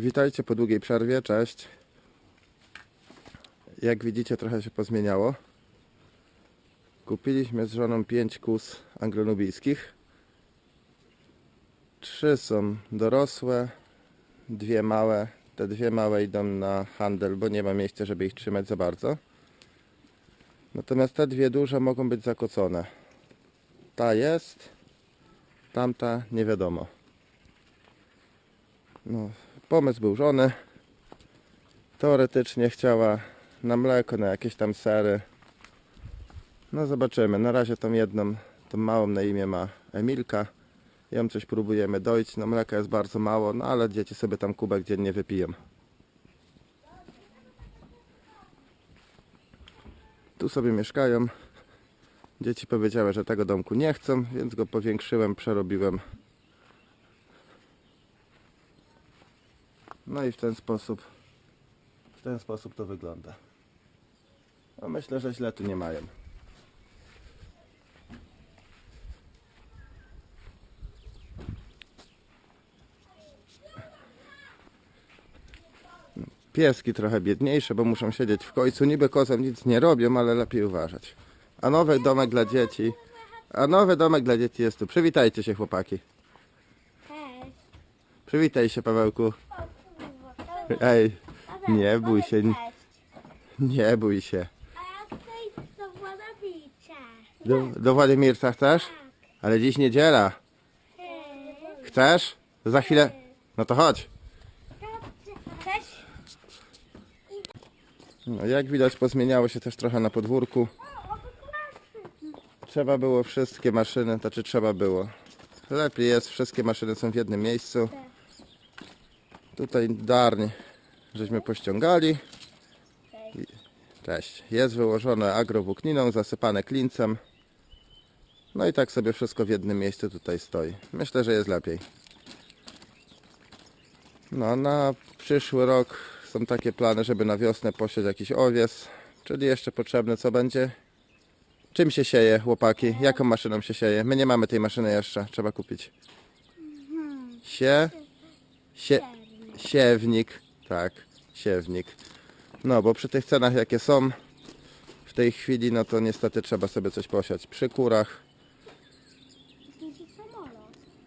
Witajcie po długiej przerwie, cześć. Jak widzicie trochę się pozmieniało. Kupiliśmy z żoną 5 kus anglonubijskich. Trzy są dorosłe, dwie małe. Te dwie małe idą na handel, bo nie ma miejsca, żeby ich trzymać za bardzo. Natomiast te dwie duże mogą być zakocone. Ta jest, tamta nie wiadomo. No, pomysł był żony. Teoretycznie chciała na mleko, na jakieś tam sery. No zobaczymy. Na razie tą jedną, tą małą na imię ma Emilka. Ją coś próbujemy dojść. No mleka jest bardzo mało, no ale dzieci sobie tam kubek dziennie wypiją. Tu sobie mieszkają. Dzieci powiedziały, że tego domku nie chcą, więc go powiększyłem, przerobiłem. No i w ten sposób w ten sposób to wygląda. No myślę, że źle tu nie mają. Pieski trochę biedniejsze, bo muszą siedzieć w końcu. Niby kozom nic nie robią, ale lepiej uważać. A nowy domek dla dzieci. A nowy domek dla dzieci jest tu. Przywitajcie się chłopaki. Cześć. Przywitaj się Pawełku. Ej, nie bój się, Cześć. nie bój się. A ja chcę iść do Władowicia. Do, do chcesz? Ale dziś niedziela. Chcesz? Za chwilę. No to chodź. No, jak widać pozmieniało się też trochę na podwórku. Trzeba było wszystkie maszyny, to czy trzeba było. Lepiej jest, wszystkie maszyny są w jednym miejscu. Tutaj darń żeśmy pościągali. Cześć. Jest wyłożone agrowłókniną, zasypane klincem. No i tak sobie wszystko w jednym miejscu tutaj stoi. Myślę, że jest lepiej. No, na przyszły rok są takie plany, żeby na wiosnę posiać jakiś owies. Czyli jeszcze potrzebne co będzie? Czym się sieje, chłopaki? Jaką maszyną się sieje? My nie mamy tej maszyny jeszcze, trzeba kupić. Sie? Sie? Siewnik. Tak, siewnik. No, bo przy tych cenach jakie są w tej chwili, no to niestety trzeba sobie coś posiać. Przy kurach,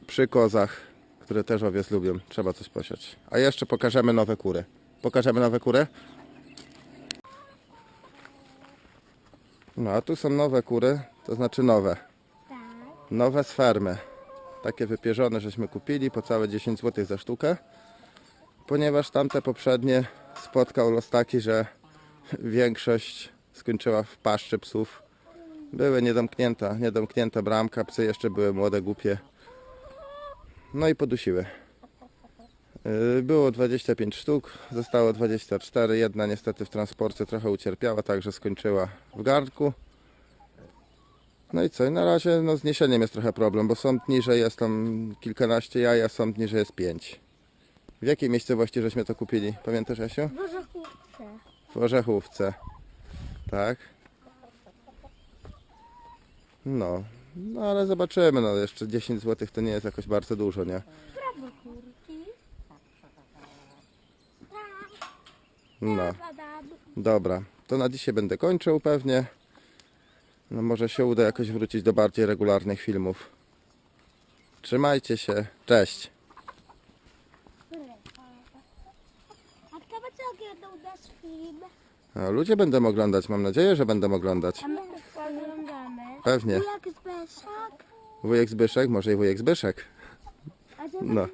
przy kozach, które też owiec lubią, trzeba coś posiać. A jeszcze pokażemy nowe kury. Pokażemy nowe kury? No, a tu są nowe kury, to znaczy nowe. Tak. Nowe z fermy. Takie wypierzone żeśmy kupili po całe 10 zł za sztukę. Ponieważ tamte poprzednie spotkał los taki, że większość skończyła w paszczy psów. Były niedomknięta, niedomknięta bramka, psy jeszcze były młode, głupie. No i podusiły. Yy, Było 25 sztuk, zostało 24. Jedna niestety w transporcie trochę ucierpiała, także skończyła w garnku. No i co? I na razie no, z niesieniem jest trochę problem, bo są dni, że jest tam kilkanaście jaj, a są dni, że jest pięć. W jakiej miejscowości żeśmy to kupili? Pamiętasz, Jasiu? W Orzechówce. W Orzechówce. Tak? No. No ale zobaczymy, no jeszcze 10 zł to nie jest jakoś bardzo dużo, nie? Prawo kurki. No. Badam. Dobra, to na dzisiaj będę kończył pewnie. No może się uda jakoś wrócić do bardziej regularnych filmów. Trzymajcie się, cześć! A kto będzie oglądał nasz film? A ludzie będą oglądać, mam nadzieję, że będą oglądać. A my też oglądamy. Pewnie. Jak Zbyszek? Wujek Zbyszek, może i wujek Zbyszek. A No.